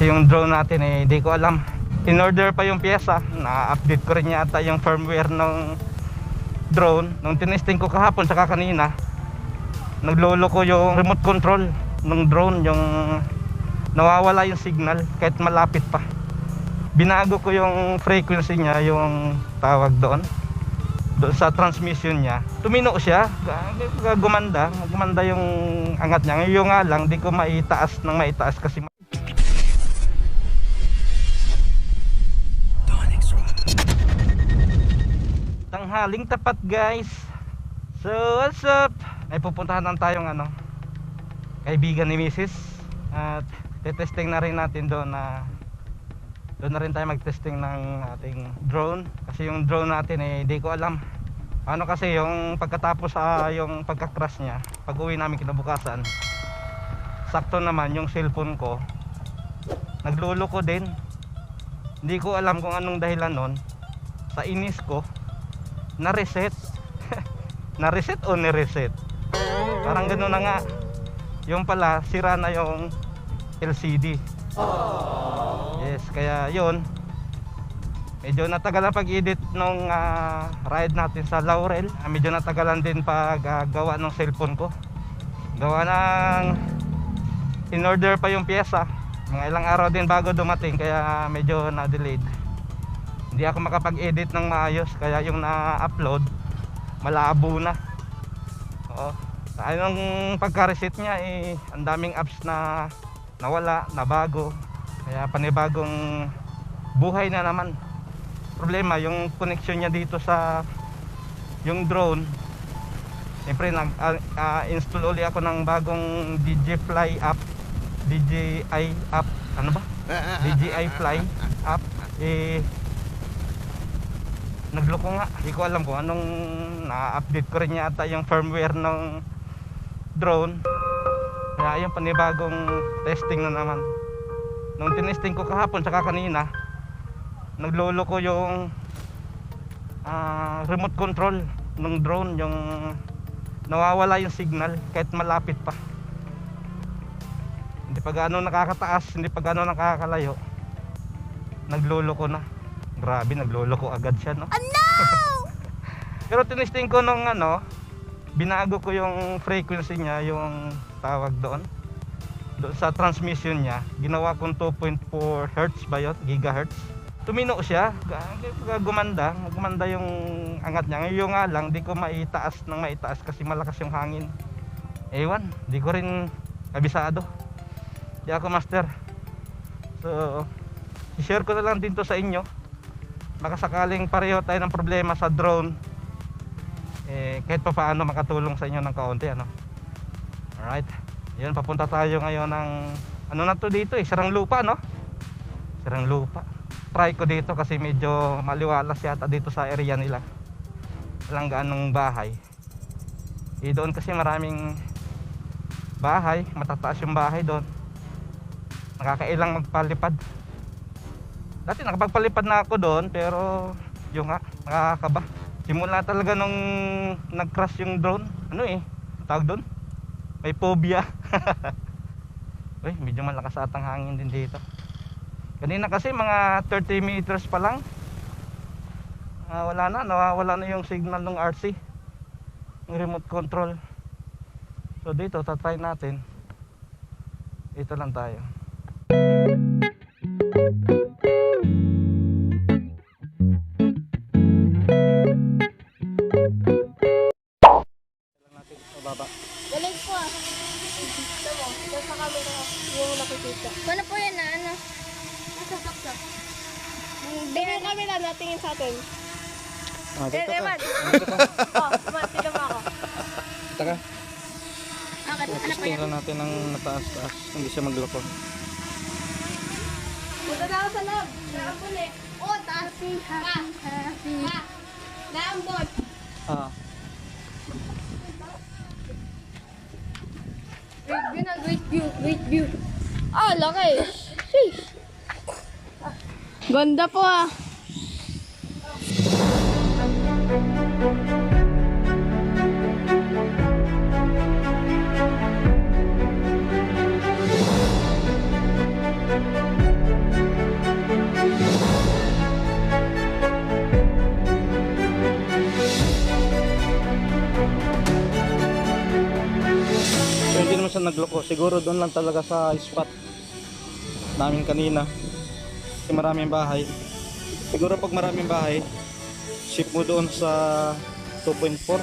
Kasi yung drone natin eh, hindi ko alam. In-order pa yung pyesa. Na-update ko rin yata yung firmware ng drone. Nung tinesting ko kahapon saka kanina, naglolo ko yung remote control ng drone. Yung nawawala yung signal kahit malapit pa. Binago ko yung frequency niya, yung tawag doon doon sa transmission niya tumino siya gumanda gumanda yung angat niya ngayon nga lang di ko maitaas ng maitaas kasi tanghaling tapat guys. So what's up? Ay pupuntahan lang tayong ano kaibigan ni Mrs. at tetesting na rin natin doon na doon na rin tayo mag-testing ng ating drone. Kasi yung drone natin eh hindi ko alam. Ano kasi yung pagkatapos sa yung pagka-crash niya pag uwi namin kinabukasan sakto naman yung cellphone ko. Naglolo ko din. Hindi ko alam kung anong dahilan nun. Sa inis ko na reset na reset o ni reset parang gano'n na nga yung pala sira na yung LCD Yes, kaya yun. Medyo natagalan pag-edit nung ah, ride natin sa Laurel. Medyo natagalan din pag ah, gawa ng cellphone ko. Gawa ng in-order pa yung pyesa. Mga ilang araw din bago dumating kaya medyo na-delayed. Hindi ako makapag-edit ng maayos kaya yung na-upload malabo na. Oo. Sa nung pagka-reset niya eh ang daming apps na nawala, nabago. Kaya panibagong buhay na naman. Problema, yung connection niya dito sa yung drone. Siyempre, nag-install uli ako ng bagong DJI Fly app. DJI app. Ano ba? DJI Fly app. Eh, nagloko nga. Hindi ko alam kung anong na-update ko rin yata yung firmware ng drone. Kaya yung panibagong testing na naman. Nung tinesting ko kahapon saka kanina, naglolo ko yung ah, remote control ng drone, yung nawawala yung signal kahit malapit pa. Hindi pa gaano nakakataas, hindi pa gaano nakakalayo. Naglolo ko na. Grabe, naglolo ko agad siya, no? Pero tinesting ko nung ano, binago ko yung frequency niya, yung tawag doon. Doon sa transmission niya, ginawa kong 2.4 Hz ba yun? Gigahertz. Tumino siya, gumanda, gumanda yung angat niya. Ngayon nga lang, di ko maitaas ng maitaas kasi malakas yung hangin. Ewan, di ko rin kabisado. Di ako master. So, i-share ko na lang din to sa inyo. Baka sakaling pareho tayo ng problema sa drone, eh, kahit pa paano makatulong sa inyo ng kaunti, ano. Alright. Yun, papunta tayo ngayon ng, ano na to dito eh, sarang lupa, no? Sarang lupa. Try ko dito kasi medyo maliwalas yata dito sa area nila. Walang gaanong bahay. Eh, doon kasi maraming bahay, matataas yung bahay doon. Nakakailang magpalipad. Dati nakapagpalipad na ako doon pero yung nga, nakakaba. Simula talaga nung nag-crash yung drone, ano eh, tawag doon? May phobia. Uy, medyo malakas atang hangin din dito. Kanina kasi mga 30 meters pa lang. Ah, wala na, nawawala na yung signal ng RC. Yung remote control. So dito, tatry natin. Ito lang tayo. Lang Oh, tignan mo ako. Taka. Okay, ano yan? natin ng mataas-taas. Hindi siya magloko. Punta na ako sa loob. Naambon eh. Oh, taas. Happy, happy, happy. Ha, naambon. Ah. Great view na, great view, great view. Ah, laki. Sheesh. Ganda po ah. Po. Siguro doon lang talaga sa spot namin kanina. Kasi maraming bahay. Siguro pag maraming bahay, ship mo doon sa 2.4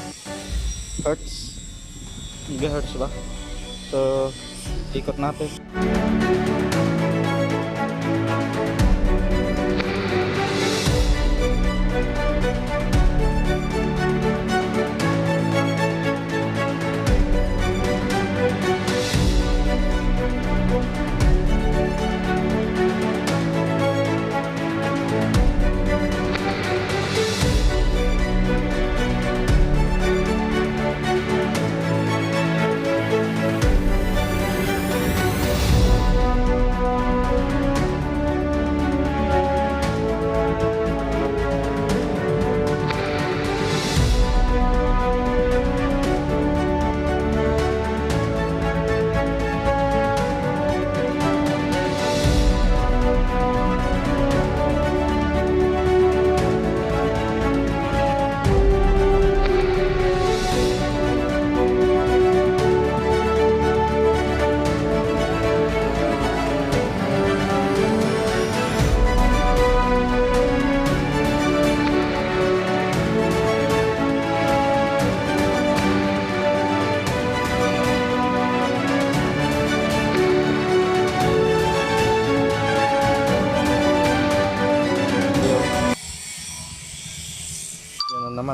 hertz. Gigahertz ba? So, ikot natin.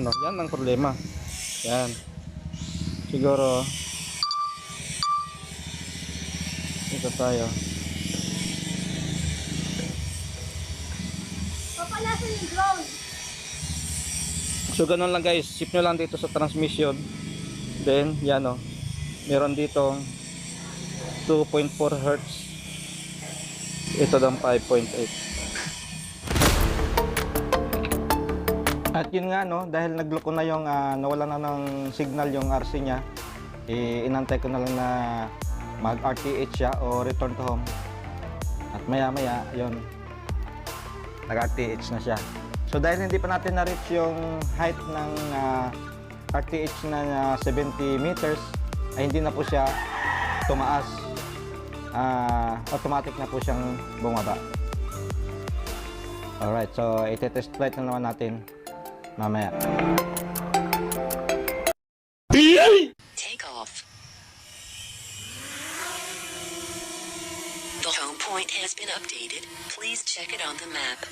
Oh. Yan ang problema. Yan. Siguro, ito tayo. Papalasan yung drone. So, ganun lang guys. Sip nyo lang dito sa transmission. Then, yan oh. Meron dito 2.4 Hz. Ito lang 5.8. At yun nga no, dahil nagloko na yung ah, nawala na ng signal yung RC niya, eh, inantay ko na lang na mag RTH siya o return to home. At maya maya, yun, nag RTH na siya. So dahil hindi pa natin na-reach yung height ng ah, RTH na ah, 70 meters, ay hindi na po siya tumaas. Ah, automatic na po siyang bumaba. Alright, so iti-test flight na naman natin mamaya. Take off. The home point has been updated. Please check it on the map.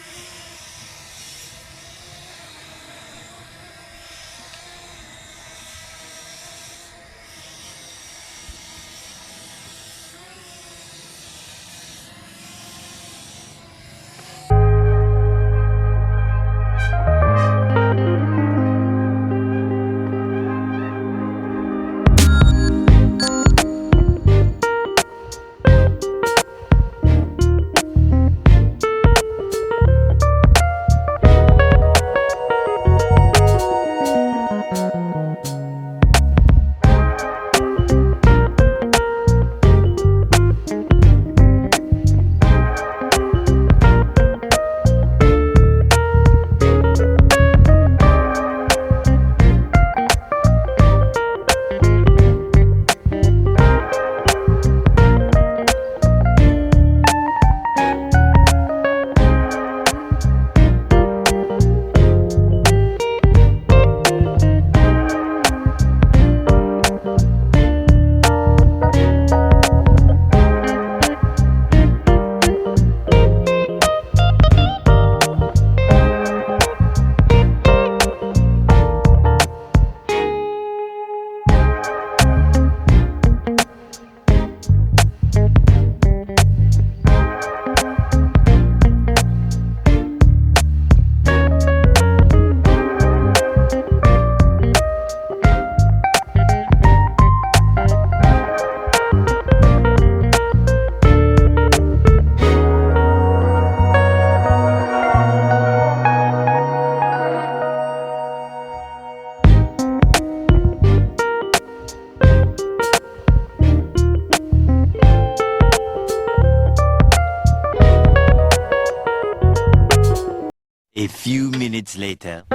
Washington.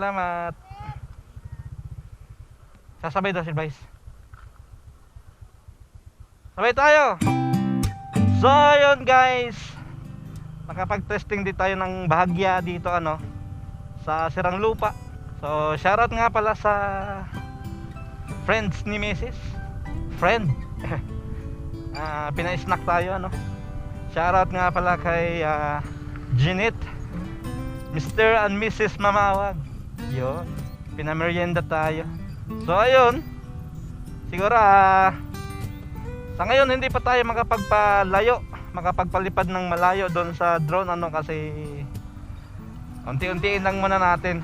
selamat. di dosin, guys. Sabay tayo! So, yun guys. Nakapag-testing din tayo ng bahagya dito ano sa Sirang Lupa. So, shoutout nga pala sa friends ni Mrs. Friend. Ah, pina-snack tayo ano. Shoutout nga pala kay ah, Jeanette, Mr. and Mrs. Mamawag. Yun. Pinamerienda tayo. So, ayun. Siguro, ah, sa ngayon hindi pa tayo makapagpalayo, makapagpalipad ng malayo doon sa drone ano kasi unti-untiin lang muna natin.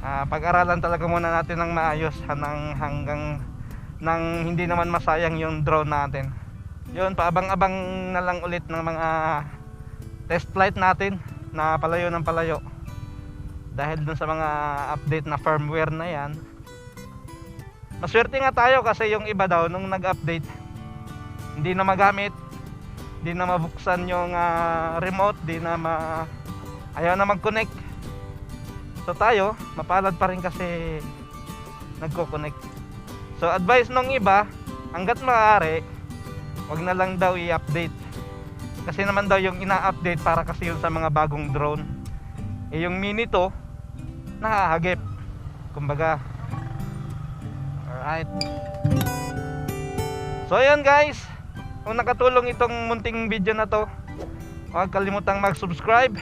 Ah, pag-aralan talaga muna natin ng maayos hanggang hanggang nang hindi naman masayang yung drone natin. Yun, paabang-abang na lang ulit ng mga test flight natin na palayo ng palayo. Dahil dun sa mga update na firmware na yan, Maswerte nga tayo kasi yung iba daw nung nag-update hindi na magamit, hindi na mabuksan yung ah, remote, hindi na ma ayaw na mag-connect. So tayo, mapalad pa rin kasi nagko-connect. So advice nung iba, hanggat maaari, wag na lang daw i-update. Kasi naman daw yung ina-update para kasi yun sa mga bagong drone. Eh yung mini to, nakahagip. Kumbaga, Alright. So ayan guys, kung nakatulong itong munting video na to, huwag kalimutang mag-subscribe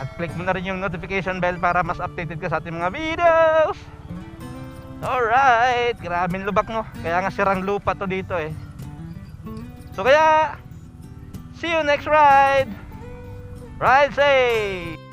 at click mo na rin yung notification bell para mas updated ka sa ating mga videos. Alright, grabing lubak no. Kaya nga sirang lupa to dito eh. So kaya, see you next ride. Ride safe!